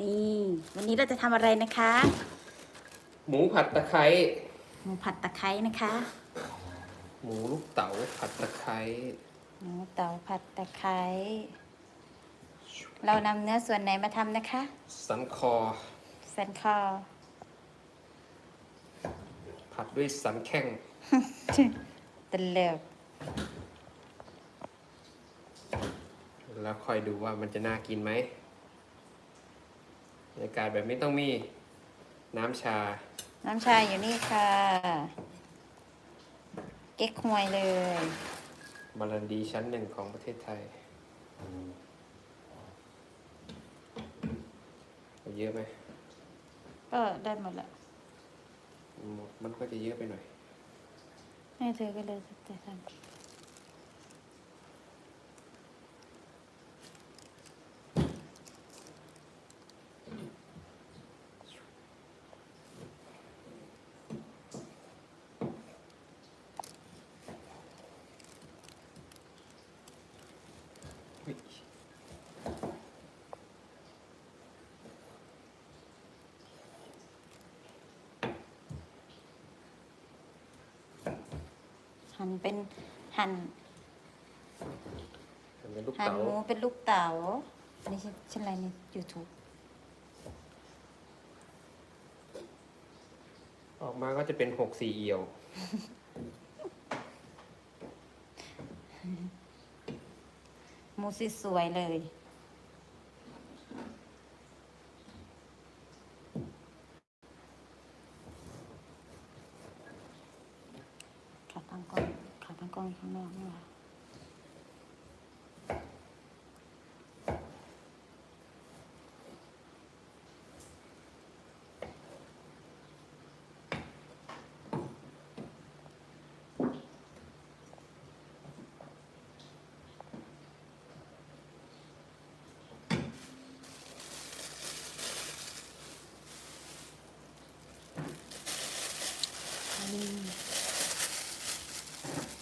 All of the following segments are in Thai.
นี่วันนี้เราจะทำอะไรนะคะ หมูผัดตะไคร้หมูผัดตะไคร้นะคะ หมูลูกเต๋าผัดตะไคร้หมูเต๋าผัดตะไคร้เรานำเนื้อส่วนไหนมาทำนะคะ สันคอ สันคอ ผัดด้วยสันแข้งตะเลิกแล้วคอยดูว่ามันจะน่ากินไหมบ รรยากาศแบบนี้ต้องมีน้ำชา น้ำชาอยู่นี่ค่ะ เก๊กฮวยเลยบาลันดีชั้นหนึ่งของประเทศไทยเอาเยอะไหมก็ได้หมดละหมดมันก็จะเยอะไปหน่อย ให้เธอก็เลยจะทำ หั่นเป็นหั่นอันนี้ลูกหั่นเต๋าหมูเป็นลูกเต๋าอันนี้ชื่ออะไรใน YouTube ออกมาก็จะเป็นหกสี่เอียว หมูสสวยๆเลย ขาตั้งกล้อง ขาตั้งกล้องอยู่ข้างนอกนี่หว่า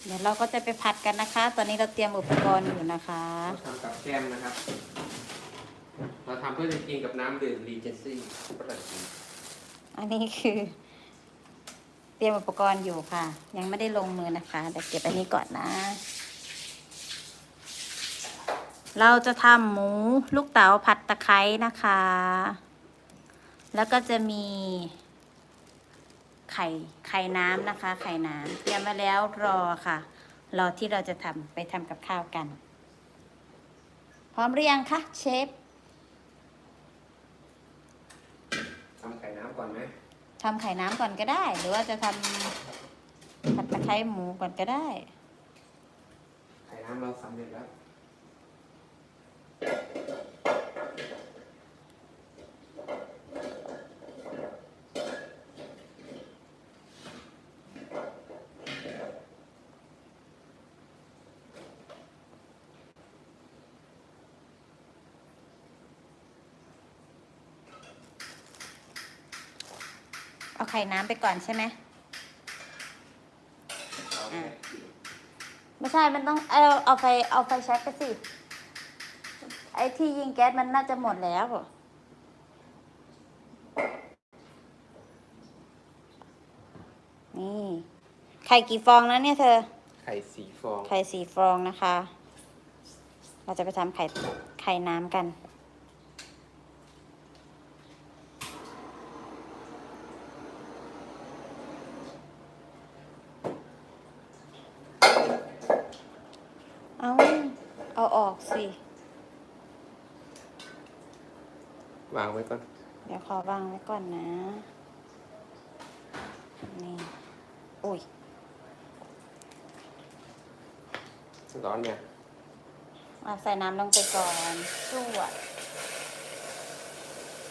เดี๋ยวเราก็จะไปผัดกันนะคะ ตอนนี้เราเตรียมอุปกรณ์อยู่นะคะ เราทำกับแก้มนะครับ เราทำเพื่อจะกินกับน้ำดื่มรีเจนซี่ฝรั่งกินอันนี้คือ เตรียมอุปกรณ์อยู่ค่ะ ยังไม่ได้ลงมือนะคะแต่เก็บอันนี้ก่อนนะ เราจะทำหมูลูกเต๋าผัดตะไคร้นะคะ แล้วก็จะมีไข่ไข่น้ำนะคะ ไข่น้ำเตรียมไว้แล้วรอค่ะ รอที่เราจะทำไปทำกับข้าวกัน พร้อมหรือยังคะเชฟทำไข่น้ำก่อนไหมทำไข่น้ำก่อนก็ได้ หรือว่าจะทำผัดตะไคร้หมูก่อนก็ได้ ไข่น้ำเราสำเร็จแล้ว เอาไข่น้ำไปก่อนใช่ไหมอ่าไม่ใช่ มันต้องเอาเอาไฟเอาไฟแช็กไปสิ ไอ้ที่ยิงแก๊สมันน่าจะหมดแล้วนี่ ไข่กี่ฟองนะเนี่ยเธอ ไข่สีฟอง ไข่สี่ฟองนะคะ เราจะไปทำไข่ไข่น้ำกัน เอา เอาออกสิ วางไว้ก่อน เดี๋ยวขอวางไว้ก่อนนะ นี่อุ้ย ร้อนเนี่ย เอาใส่น้ำลงไปก่อนสวด